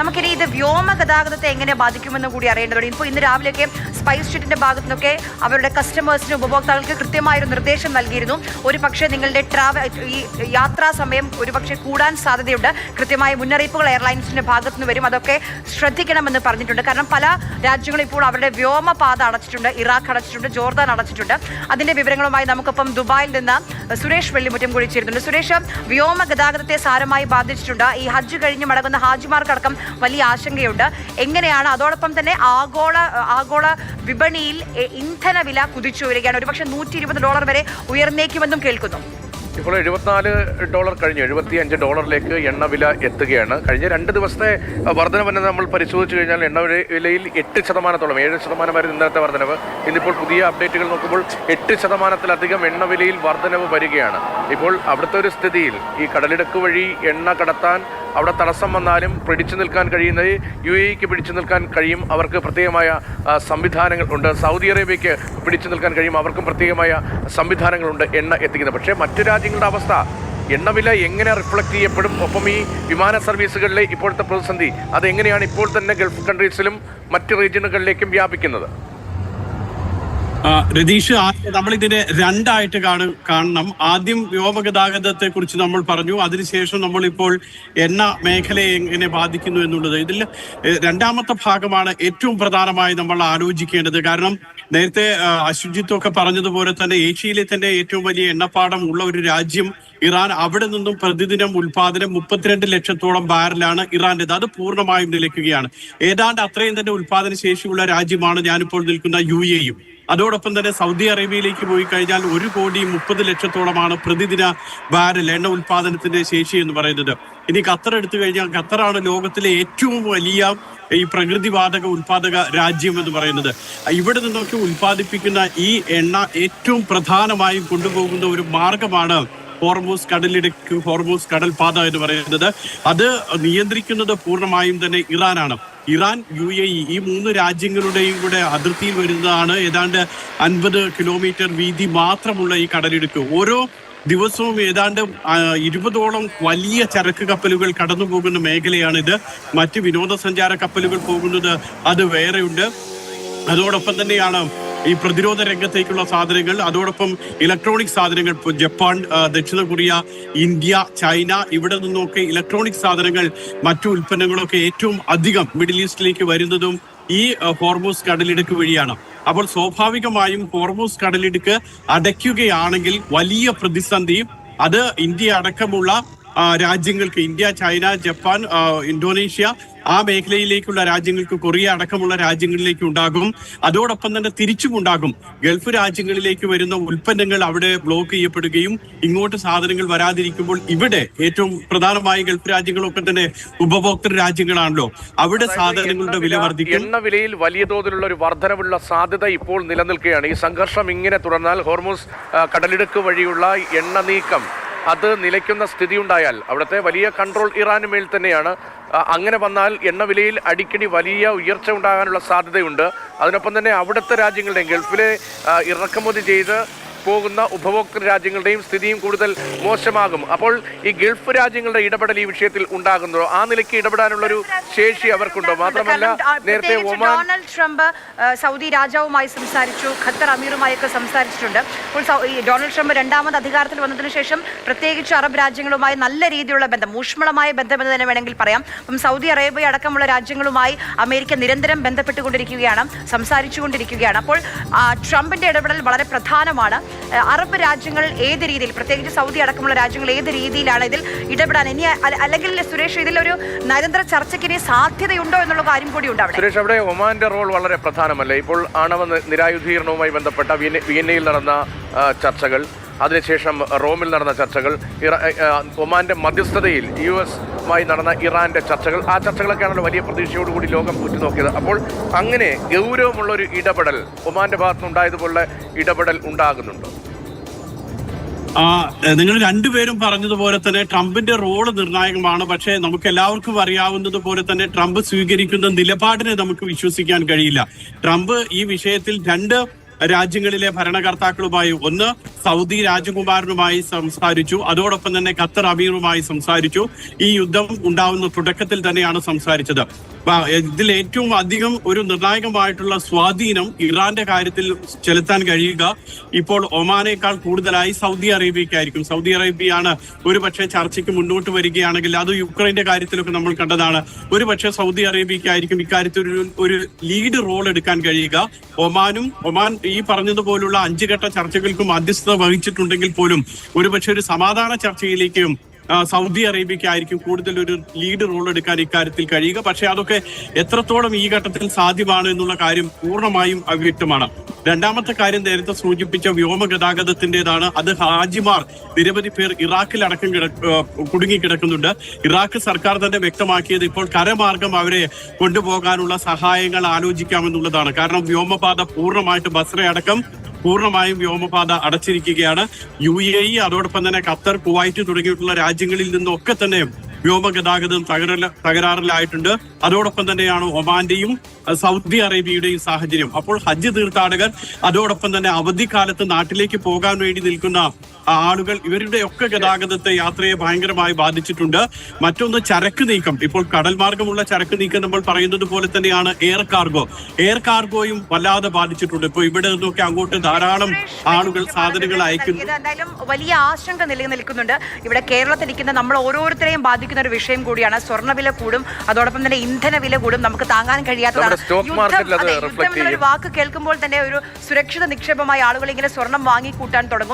നമുക്കിനി ഇത് വ്യോമ ഗതാഗതത്തെ എങ്ങനെ ബാധിക്കുമെന്ന് കൂടി അറിയേണ്ടതുണ്ട്. ഇപ്പോൾ ഇന്ന് രാവിലെയൊക്കെ സ്പൈസ് ഷീറ്റിന്റെ ഭാഗത്തു നിന്നൊക്കെ അവരുടെ കസ്റ്റമേഴ്സിന് ഉപഭോക്താക്കൾക്ക് കൃത്യമായൊരു നിർദ്ദേശം നൽകിയിരുന്നു. ഒരു പക്ഷേ നിങ്ങളുടെ ട്രാവൽ ഈ യാത്രാ സമയം ഒരു പക്ഷേ കൂടാൻ സാധ്യതയുണ്ട്. കൃത്യമായ മുന്നറിയിപ്പുകൾ എയർലൈൻസിന്റെ ഭാഗത്തു നിന്ന് വരും. അതൊക്കെ ശ്രദ്ധിക്കണമെന്ന് പറഞ്ഞിട്ടുണ്ട്. കാരണം പല രാജ്യങ്ങളും ഇപ്പോൾ അവരുടെ വ്യോമപാത അടച്ചിട്ടുണ്ട്. ഇറാഖ് അടച്ചിട്ടുണ്ട്. ജോർദാൻ അടച്ചിട്ടുണ്ട്. അതിന്റെ വിവരങ്ങളുമായി നമുക്കൊപ്പം ദുബായിൽ നിന്ന് സുരേഷ് വെള്ളിമുറ്റം കൂടി ചേരുന്നുണ്ട്. സുരേഷ് വ്യോമ ഗതാഗതത്തെ സാരമായി ബാധിച്ചിട്ടുണ്ട്. ഈ ഹജ്ജ് കഴിഞ്ഞ് മടങ്ങുന്ന ഹാജിമാർക്കടക്കം വലിയ ആശങ്കയുണ്ട്. എങ്ങനെയാണ്? അതോടൊപ്പം തന്നെ ആഗോള ആഗോള വിപണിയിൽ ഇന്ധന വില കുതിച്ചു വരികയാണ്. ഒരുപക്ഷെ നൂറ്റി ഇരുപത് ഡോളർ വരെ ഉയർന്നേക്കുമെന്നും കേൾക്കുന്നു. ഇപ്പോൾ എഴുപത്തിനാല് ഡോളർ കഴിഞ്ഞു എഴുപത്തി അഞ്ച് ഡോളറിലേക്ക് എണ്ണ വില എത്തുകയാണ്. കഴിഞ്ഞ രണ്ട് ദിവസത്തെ വർധന വർധനവ് നമ്മൾ പരിശോധിച്ചു കഴിഞ്ഞാൽ എണ്ണ വില- വിലയിൽ എട്ട് ശതമാനത്തോളം ഏഴ് ശതമാനം വരെ ഇന്നത്തെ വർധനവ്. ഇന്നിപ്പോൾ പുതിയ അപ്ഡേറ്റുകൾ നോക്കുമ്പോൾ എട്ട് ശതമാനത്തിലധികം എണ്ണ വിലയിൽ വർധനവ് വരികയാണ്. ഇപ്പോൾ അവിടുത്തെ ഒരു സ്ഥിതിയിൽ ഈ കടലിടുക്ക് വഴി എണ്ണ കടത്താൻ അവിടെ തടസ്സം വന്നാലും പിടിച്ചു നിൽക്കാൻ കഴിയുന്നത് യു എക്ക് പിടിച്ചു നിൽക്കാൻ കഴിയും. അവർക്ക് പ്രത്യേകമായ സംവിധാനങ്ങൾ ഉണ്ട്. സൗദി അറേബ്യയ്ക്ക് പിടിച്ചു നിൽക്കാൻ കഴിയും. അവർക്കും പ്രത്യേകമായ സംവിധാനങ്ങളുണ്ട് എണ്ണ എത്തിക്കുന്നത്. പക്ഷേ മറ്റു രാജ്യങ്ങളുടെ അവസ്ഥ എണ്ണവില എങ്ങനെ റിഫ്ലക്റ്റ് ചെയ്യപ്പെടും? ഒപ്പം ഈ വിമാന സർവീസുകളിലെ ഇപ്പോഴത്തെ പ്രതിസന്ധി അതെങ്ങനെയാണ് ഇപ്പോൾ തന്നെ ഗൾഫ് കൺട്രീസിലും മറ്റ് റീജിയണുകളിലേക്കും വ്യാപിക്കുന്നത്? രതീഷ് നമ്മൾ നമ്മളിതിനെ രണ്ടായിട്ട് കാണും കാണണം. ആദ്യം വ്യോമഗതാഗതത്തെ കുറിച്ച് നമ്മൾ പറഞ്ഞു. അതിനുശേഷം നമ്മളിപ്പോൾ എണ്ണ മേഖലയെ എങ്ങനെ ബാധിക്കുന്നു എന്നുള്ളത്. ഇതിൽ രണ്ടാമത്തെ ഭാഗമാണ് ഏറ്റവും പ്രധാനമായി നമ്മൾ ആലോചിക്കേണ്ടത്. കാരണം നേരത്തെ ഒക്കെ പറഞ്ഞതുപോലെ തന്നെ ഏഷ്യയിലെ തന്നെ ഏറ്റവും വലിയ എണ്ണപ്പാടം ഉള്ള ഒരു രാജ്യം ഇറാൻ. അവിടെ നിന്നും പ്രതിദിനം ഉൽപാദനം മുപ്പത്തിരണ്ട് ലക്ഷത്തോളം ബാരലാണ് ഇറാന്റേത് അത് പൂർണമായും നിലയ്ക്കുകയാണ്. ഏതാണ്ട് അത്രയും തന്നെ ഉൽപാദന ശേഷിയുള്ള രാജ്യമാണ് ഞാനിപ്പോൾ നിൽക്കുന്ന യു എയും അതോടൊപ്പം തന്നെ സൗദി അറേബ്യയിലേക്ക് പോയി കഴിഞ്ഞാൽ ഒരു കോടി മുപ്പത് ലക്ഷത്തോളമാണ് പ്രതിദിന ബാരൽ എണ്ണ ഉൽപാദനത്തിന്റെ ശേഷി എന്ന് പറയുന്നത്. ഇനി ഖത്തർ എടുത്തു കഴിഞ്ഞാൽ ഖത്തറാണ് ലോകത്തിലെ ഏറ്റവും വലിയ ഈ പ്രകൃതിവാതക ഉൽപാദക രാജ്യം എന്ന് പറയുന്നത്. ഇവിടെ നിന്നൊക്കെ ഉൽപ്പാദിപ്പിക്കുന്ന ഈ എണ്ണ ഏറ്റവും പ്രധാനമായും കൊണ്ടുപോകുന്ന ഒരു മാർഗമാണ് ഹോർമൂസ് കടലിടുക്ക് ഹോർമൂസ് കടൽപാത എന്ന് പറയുന്നത് അത് നിയന്ത്രിക്കുന്നത് പൂർണമായും തന്നെ ഇറാനാണ്. ഇറാൻ യു എ ഇ ഈ മൂന്ന് രാജ്യങ്ങളുടെയും കൂടെ അതിർത്തിയിൽ വരുന്നതാണ്. ഏതാണ്ട് അൻപത് കിലോമീറ്റർ വീതി മാത്രമുള്ള ഈ കടലിടുക്ക് ഓരോ ദിവസവും ഏതാണ്ട് ഇരുപതോളം വലിയ ചരക്ക് കപ്പലുകൾ കടന്നു പോകുന്ന മേഖലയാണിത്. മറ്റ് വിനോദസഞ്ചാര കപ്പലുകൾ പോകുന്നത് അത് വേറെയുണ്ട്. അതോടൊപ്പം തന്നെയാണ് ഈ പ്രതിരോധ രംഗത്തേക്കുള്ള സാധനങ്ങൾ അതോടൊപ്പം ഇലക്ട്രോണിക് സാധനങ്ങൾ ജപ്പാൻ ദക്ഷിണ കൊറിയ ഇന്ത്യ ചൈന ഇവിടെ നിന്നൊക്കെ ഇലക്ട്രോണിക് സാധനങ്ങൾ മറ്റു ഉൽപ്പന്നങ്ങളൊക്കെ ഏറ്റവും അധികം മിഡിൽ ഈസ്റ്റിലേക്ക് വരുന്നതും ഈ ഹോർമോസ് കടലിടുക്ക് വഴിയാണ്. അപ്പോൾ സ്വാഭാവികമായും ഹോർമോസ് കടലിടുക്ക് അടയ്ക്കുകയാണെങ്കിൽ വലിയ പ്രതിസന്ധി അത് ഇന്ത്യ അടക്കമുള്ള രാജ്യങ്ങൾക്ക് ഇന്ത്യ ചൈന ജപ്പാൻ ഇന്തോനേഷ്യ ആ മേഖലയിലേക്കുള്ള രാജ്യങ്ങൾക്ക് കൊറിയ അടക്കമുള്ള രാജ്യങ്ങളിലേക്ക് ഉണ്ടാകും. അതോടൊപ്പം തന്നെ തിരിച്ചും ഉണ്ടാകും. ഗൾഫ് രാജ്യങ്ങളിലേക്ക് വരുന്ന ഉൽപ്പന്നങ്ങൾ അവിടെ ബ്ലോക്ക് ചെയ്യപ്പെടുകയും ഇങ്ങോട്ട് സാധനങ്ങൾ വരാതിരിക്കുമ്പോൾ ഇവിടെ ഏറ്റവും പ്രധാനമായി ഗൾഫ് രാജ്യങ്ങളൊക്കെ തന്നെ ഉപഭോക്തൃ രാജ്യങ്ങളാണല്ലോ. അവിടെ സാധനങ്ങളുടെ വില വർദ്ധിക്കും. എണ്ണ വിലയിൽ വലിയ തോതിലുള്ള ഒരു വർധനവുള്ള സാധ്യത ഇപ്പോൾ നിലനിൽക്കുകയാണ്. ഈ സംഘർഷം ഇങ്ങനെ തുടർന്നാൽ ഹോർമോസ് കടലിടുക്ക് വഴിയുള്ള എണ്ണ നീക്കം അത് നിലയ്ക്കുന്ന സ്ഥിതി ഉണ്ടായാൽ അവിടുത്തെ വലിയ കൺട്രോൾ ഇറാന് മേൽ തന്നെയാണ്. അങ്ങനെ വന്നാൽ എണ്ണവിലയിൽ അടിക്കടി വലിയ ഉയർച്ച ഉണ്ടാകാനുള്ള സാധ്യതയുണ്ട്. അതിനൊപ്പം തന്നെ അവിടുത്തെ രാജ്യങ്ങളുടെയും ഗൾഫിലെ ഇറക്കുമതി ചെയ്ത് പോകുന്ന ഉപഭോക്തൃ രാജ്യങ്ങളുടെയും സ്ഥിതിയും കൂടുതൽ മോശമാകും. അപ്പോൾ ഈ ഗൾഫ് രാജ്യങ്ങളുടെ ഇടപെടൽ ഈ വിഷയത്തിൽ ഉണ്ടാകുന്നതോ ആ നിലയ്ക്ക് ഇടപെടാനുള്ളൊരു ശേഷി അവർക്കുണ്ടോ? മാത്രമല്ല നേരത്തെ ഒമാൻ ഡൊണാൾഡ് ട്രംപ് സൗദി രാജാവുമായി സംസാരിച്ചു ഖത്തർ അമീറുമായൊക്കെ സംസാരിച്ചിട്ടുണ്ട്. അപ്പോൾ ഡൊണാൾഡ് ട്രംപ് രണ്ടാമത് അധികാരത്തിൽ വന്നതിന് ശേഷം പ്രത്യേകിച്ച് അറബ് രാജ്യങ്ങളുമായി നല്ല രീതിയിലുള്ള ബന്ധം ഊഷ്മളമായ ബന്ധമെന്ന് തന്നെ വേണമെങ്കിൽ പറയാം. അപ്പം സൗദി അറേബ്യ അടക്കമുള്ള രാജ്യങ്ങളുമായി അമേരിക്ക നിരന്തരം ബന്ധപ്പെട്ടുകൊണ്ടിരിക്കുകയാണ് സംസാരിച്ചുകൊണ്ടിരിക്കുകയാണ്. അപ്പോൾ ട്രംപിന്റെ ഇടപെടൽ വളരെ പ്രധാനമാണ്. അറബ് രാജ്യങ്ങൾ ഏത് രീതിയിൽ പ്രത്യേകിച്ച് സൗദി അടക്കമുള്ള രാജ്യങ്ങൾ ഏത് രീതിയിലാണ് ഇതിൽ ഇടപെടാൻ? ഇനി അല്ലെങ്കിൽ സുരേഷ് ഇതിലൊരു നയതന്ത്ര ചർച്ചയ്ക്ക് ഇനി സാധ്യതയുണ്ടോ എന്നുള്ള കാര്യം കൂടി ഉണ്ട് സുരേഷ് അവിടെ ഒമാന്റെ റോൾ വളരെ പ്രധാനമല്ലേ? ഇപ്പോൾ ആണവ നിരായുധീകരണവുമായി ബന്ധപ്പെട്ട വിയന്ന- വിയന്നയിൽ നടന്ന ചർച്ചകൾ. അതിനുശേഷം റോമിൽ നടന്ന ചർച്ചകൾ ഒമാന്റെ മധ്യസ്ഥതയിൽ യു എസുമായി നടന്ന ഇറാന്റെ ചർച്ചകൾ ആ ചർച്ചകളൊക്കെയാണല്ലോ വലിയ പ്രതീക്ഷയോടുകൂടി ലോകം ഉറ്റുനോക്കിയത്. അപ്പോൾ അങ്ങനെ ഗൗരവമുള്ള ഒരു ഇടപെടൽ ഒമാന്റെ ഭാഗത്തുനിന്നുണ്ടായതുപോലെ ഇടപെടൽ ഉണ്ടാകുന്നുണ്ടോ? നിങ്ങൾ രണ്ടുപേരും പറഞ്ഞതുപോലെ തന്നെ ട്രംപിന്റെ റോൾ നിർണായകമാണ്. പക്ഷേ നമുക്ക് എല്ലാവർക്കും അറിയാവുന്നത് പോലെ തന്നെ ട്രംപ് സ്വീകരിക്കുന്ന നിലപാടിനെ നമുക്ക് വിശ്വസിക്കാൻ കഴിയില്ല. ട്രംപ് ഈ വിഷയത്തിൽ രണ്ട് രാജ്യങ്ങളിലെ ഭരണകർത്താക്കളുമായി ഒന്ന് സൗദി രാജകുമാരനുമായി സംസാരിച്ചു. അതോടൊപ്പം തന്നെ ഖത്തർ അമീറുമായി സംസാരിച്ചു. ഈ യുദ്ധം ഉണ്ടാവുന്ന തുടക്കത്തിൽ തന്നെയാണ് സംസാരിച്ചത്. ഇതിൽ ഏറ്റവും അധികം ഒരു നിർണായകമായിട്ടുള്ള സ്വാധീനം ഇറാന്റെ കാര്യത്തിൽ ചെലുത്താൻ കഴിയുക. ഇപ്പോൾ ഒമാനേക്കാൾ കൂടുതലായി സൗദി അറേബ്യക്കായിരിക്കും സൗദി അറേബ്യയാണ് ഒരുപക്ഷെ ചർച്ചയ്ക്ക് മുന്നോട്ട് വരികയാണെങ്കിൽ അത് യുക്രൈന്റെ കാര്യത്തിലൊക്കെ നമ്മൾ കണ്ടതാണ്. ഒരുപക്ഷെ സൗദി അറേബ്യക്കായിരിക്കും ഇക്കാര്യത്തിൽ ഒരു ലീഡ് റോൾ എടുക്കാൻ കഴിയുക. ഒമാനും ഒമാൻ ഈ പറഞ്ഞതുപോലുള്ള അഞ്ചുഘട്ട ചർച്ചകൾക്കും മധ്യസ്ഥത വഹിച്ചിട്ടുണ്ടെങ്കിൽ പോലും ഒരുപക്ഷെ ഒരു സമാധാന ചർച്ചയിലേക്കും സൗദി അറേബ്യക്കായിരിക്കും കൂടുതൽ ഒരു ലീഡ് റോൾ എടുക്കാൻ ഇക്കാര്യത്തിൽ കഴിയുക. പക്ഷെ അതൊക്കെ എത്രത്തോളം ഈ ഘട്ടത്തിൽ സാധ്യമാണ് എന്നുള്ള കാര്യം പൂർണമായും അവ്യക്തമാണ് രണ്ടാമത്തെ കാര്യം നേരത്തെ സൂചിപ്പിച്ച വ്യോമ ഗതാഗതത്തിന്റേതാണ് അത് ഹാജിമാർ നിരവധി പേർ ഇറാഖിൽ അടക്കം കിട കുടുങ്ങിക്കിടക്കുന്നുണ്ട് ഇറാഖ് സർക്കാർ തന്നെ വ്യക്തമാക്കിയത് ഇപ്പോൾ കരമാർഗം അവരെ കൊണ്ടുപോകാനുള്ള സഹായങ്ങൾ ആലോചിക്കാമെന്നുള്ളതാണ്. കാരണം വ്യോമപാത പൂർണമായിട്ട് ബസ്ര അടക്കം പൂർണമായും വ്യോമപാത അടച്ചിരിക്കുകയാണ്. യു എ ഇ അതോടൊപ്പം തന്നെ ഖത്തർ കുവൈറ്റ് തുടങ്ങിയിട്ടുള്ള രാജ്യങ്ങളിൽ നിന്നൊക്കെ തന്നെ വ്യോമഗതാഗതം തകരല തകരാറിലായിട്ടുണ്ട്. അതോടൊപ്പം തന്നെയാണ് ഒമാന്റെയും സൗദി അറേബ്യയുടെയും സാഹചര്യം. അപ്പോൾ ഹജ്ജ് തീർത്ഥാടകർ അതോടൊപ്പം തന്നെ അവധിക്കാലത്ത് നാട്ടിലേക്ക് പോകാൻ വേണ്ടി നിൽക്കുന്ന ആളുകൾ ഇവരുടെ ഒക്കെ ഗതാഗതത്തെ യാത്രയെ ഭയങ്കരമായി ബാധിച്ചിട്ടുണ്ട്. മറ്റൊന്ന് ചരക്ക് നീക്കം. ഇപ്പോൾ കടൽ മാർഗമുള്ള ചരക്ക് നീക്കം നമ്മൾ പറയുന്നത് പോലെ തന്നെയാണ് എയർ കാർഗോ. എയർ കാർഗോയും വല്ലാതെ ബാധിച്ചിട്ടുണ്ട്. ഇപ്പൊ ഇവിടെ നിന്നൊക്കെ അങ്ങോട്ട് ധാരാളം ആളുകൾ സാധനങ്ങൾ അയക്കുന്നു. എന്തായാലും വലിയ ആശങ്ക നിലനിൽക്കുന്നുണ്ട്. ഇവിടെ കേരളത്തിലിരിക്കുന്ന നമ്മൾ ഓരോരുത്തരെയും ബാധിക്കുന്ന ഒരു വിഷയം കൂടിയാണ്. സ്വർണവില കൂടും. അതോടൊപ്പം തന്നെ ഇന്ധന വില കൂടും. നമുക്ക് താങ്ങാൻ കഴിയാത്തതാണ് നമ്മുടെ മാർക്കറ്റിൽ അത് റിഫ്ലക്ട് ചെയ്യും. വാക്ക് കേൾക്കുമ്പോൾ തന്നെ ഒരു സുരക്ഷിത നിക്ഷേപമായി ആളുകൾ ഇങ്ങനെ സ്വർണം വാങ്ങിക്കൂട്ടാൻ തുടങ്ങും